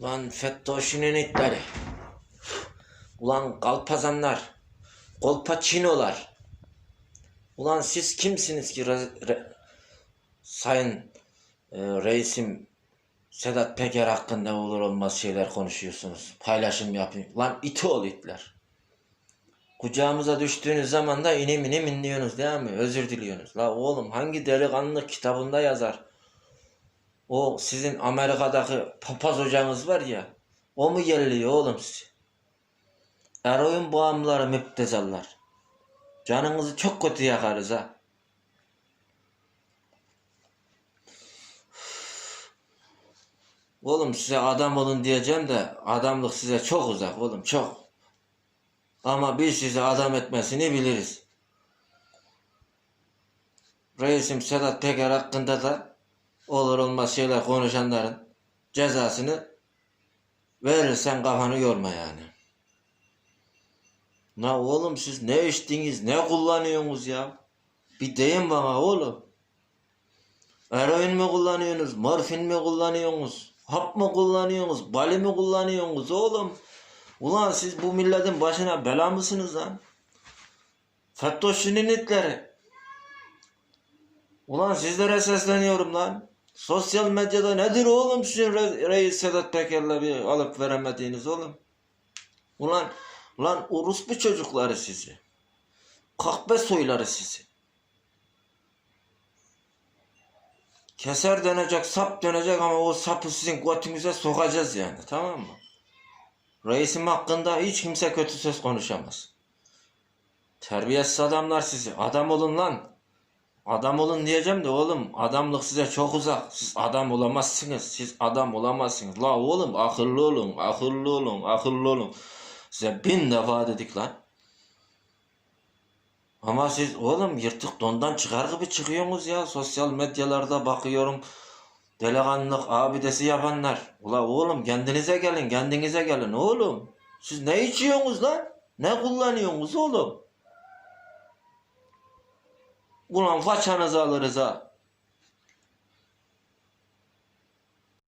Ulan Fettoş'un itleri. Ulan kalpazanlar. Kolpaçinolar. Ulan siz kimsiniz ki re- re- sayın e, reisim Sedat Peker hakkında olur olmaz şeyler konuşuyorsunuz. Paylaşım yapın. Lan iti ol itler. Kucağımıza düştüğünüz zaman da inim inim inliyorsunuz değil mi? Özür diliyorsunuz. La oğlum hangi delikanlı kitabında yazar? O sizin Amerika'daki papaz hocanız var ya. O mu yerliyor oğlum sizi? Eroin bağımlıları müptezallar. Canınızı çok kötü yakarız ha. Oğlum size adam olun diyeceğim de adamlık size çok uzak oğlum çok. Ama biz sizi adam etmesini biliriz. Reisim Sedat Peker hakkında da olur olmaz şeyler konuşanların cezasını verirsen kafanı yorma yani. La oğlum siz ne içtiniz ne kullanıyorsunuz ya? Bir deyin bana oğlum. Eroin mi kullanıyorsunuz? Morfin mi kullanıyorsunuz? Hap mı kullanıyorsunuz? Bali mi kullanıyorsunuz oğlum? Ulan siz bu milletin başına bela mısınız lan? Fettoş'un itleri. Ulan sizlere sesleniyorum lan. Sosyal medyada nedir oğlum sizin Re- Reis Sedat Peker'le bir alıp veremediğiniz oğlum? Ulan, ulan orospu çocukları sizi. Kahpe soyları sizi. Keser dönecek, sap dönecek ama o sapı sizin götünüze sokacağız yani tamam mı? Reisim hakkında hiç kimse kötü söz konuşamaz. Terbiyesiz adamlar sizi. Adam olun lan. Adam olun diyeceğim de oğlum adamlık size çok uzak. Siz adam olamazsınız. Siz adam olamazsınız. La oğlum akıllı olun, akıllı olun, akıllı olun. Size bin defa dedik lan. Ama siz oğlum yırtık dondan çıkar gibi çıkıyorsunuz ya. Sosyal medyalarda bakıyorum. Delikanlılık abidesi yapanlar. Ula oğlum kendinize gelin, kendinize gelin oğlum. Siz ne içiyorsunuz lan? Ne kullanıyorsunuz oğlum? Ulan façanızı alırız ha.